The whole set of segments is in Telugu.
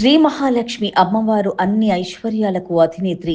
శ్రీ మహాలక్ష్మి అమ్మవారు అన్ని ఐశ్వర్యాలకు అధినేత్రి.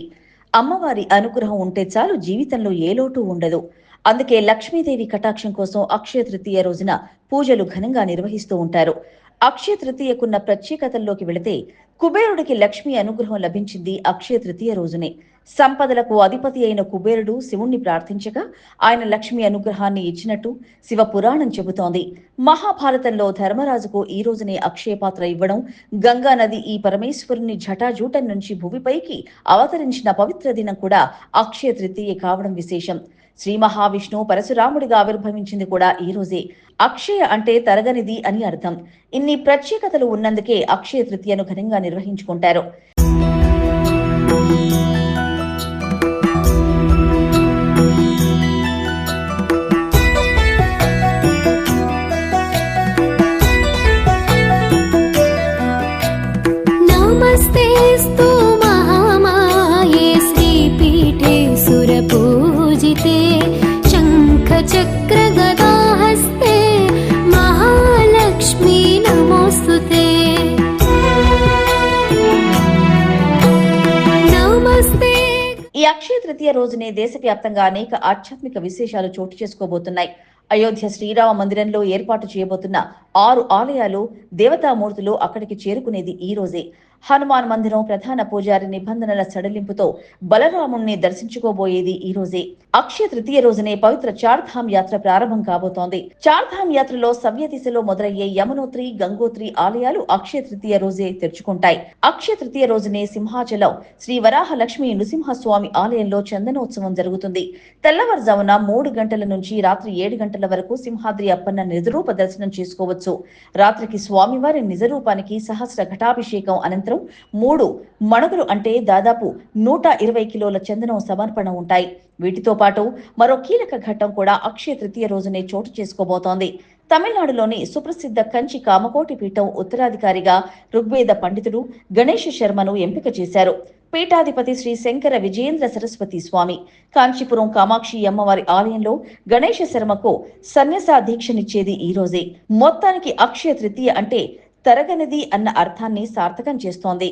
అమ్మవారి అనుగ్రహం ఉంటే చాలు జీవితంలో ఏ లోటు ఉండదు. అందుకే లక్ష్మీదేవి కటాక్షం కోసం అక్షయ తృతీయ రోజున పూజలు ఘనంగా నిర్వహిస్తూ ఉంటారు. అక్షయ తృతీయకున్న ప్రత్యేకతల్లోకి వెళితే కుబేరుడికి లక్ష్మి అనుగ్రహం లభించింది అక్షయ తృతీయ రోజునే. సంపదలకు అధిపతి అయిన కుబేరుడు శివుణ్ణి ప్రార్థించగా ఆయన లక్ష్మి అనుగ్రహాన్ని ఇచ్చినట్టు శివ పురాణం చెబుతోంది. మహాభారతంలో ధర్మరాజుకు ఈ రోజునే అక్షయ పాత్ర ఇవ్వడం గంగా నది ఈ పరమేశ్వరుని జటాజూటం నుంచి భూమిపైకి అవతరించిన పవిత్ర దినం కూడా అక్షయ తృతీయ కావడం విశేషం. శ్రీ మహావిష్ణువు పరశురాముడిగా ఆవిర్భవించింది కూడా ఈ రోజే. అక్షయ అంటే తరగనిది అని అర్థం. ఇన్ని ప్రత్యేకతలు ఉన్నందుకే అక్షయ తృతీయను ఘనంగా నిర్వహించుకుంటారు. नमस्तेऽस्तु महामाये श्रीपीठे सुरपूजिते शङ्खचक्रगदाहस्ते महालक्ष्मी नमोऽस्तु ते नमस्ते ఈ అక్షయ తృతీయ రోజునే దేశవ్యాప్తంగా అనేక ఆధ్యాత్మిక విశేషాలు చోటు చేసుకోబోతున్నాయి అయోధ్య శ్రీరామ మందిరంలో ఏర్పాటు చేయబోతున్న ఆరు ఆలయాలు దేవతామూర్తులు అక్కడికి చేరుకునేది ఈ రోజే. హనుమాన్ మందిరం ప్రధాన పూజారి నిబంధనల సడలింపుతో బలరాముణ్ణి దర్శించుకోబోయేది ఈ రోజే. అక్షయ తృతీయ రోజునే పవిత్ర చార్ధామ్ యాత్ర ప్రారంభం కాబోతోంది. చార్ధామ్ యాత్రలో సవ్య దిశలో మొదలయ్యే యమునోత్రి గంగోత్రి ఆలయాలు అక్షయ తృతీయ రోజే తెరుచుకుంటాయి. అక్షయ తృతీయ రోజునే సింహాచలం శ్రీ వరాహ లక్ష్మీ నృసింహస్వామి ఆలయంలో చందనోత్సవం జరుగుతుంది. తెల్లవారుజామున మూడు గంటల నుంచి రాత్రి ఏడు గంటల గంటల వరకు సింహాద్రి అప్పన్న నిజరూప దర్శనం చేసుకోవచ్చు. రాత్రికి స్వామివారి నిజరూపానికి సహస్ర ఘటాభిషేకం అనంతరం మూడు మణుగులు అంటే దాదాపు నూట ఇరవై కిలోల చందనం సమర్పణ ఉంటాయి. వీటితో పాటు మరో కీలక ఘట్టం కూడా అక్షయ తృతీయ రోజునే చోటు చేసుకోబోతోంది. తమిళనాడులోని సుప్రసిద్ధ కంచి కామకోటి పీఠం ఉత్తరాధికారిగా ఋగ్వేద పండితుడు గణేష్ శర్మను ఎంపిక చేశారు. పీఠాధిపతి శ్రీ శంకర విజయేంద్ర సరస్వతి స్వామి. కాంచీపురం కామాక్షి అమ్మవారి ఆలయంలో గణేష శర్మకు సన్యాస దీక్షనిచ్చేది ఈ రోజే. మొత్తానికి అక్షయ తృతీయ అంటే తరగనిది అన్న అర్థాన్ని సార్థకం చేస్తోంది.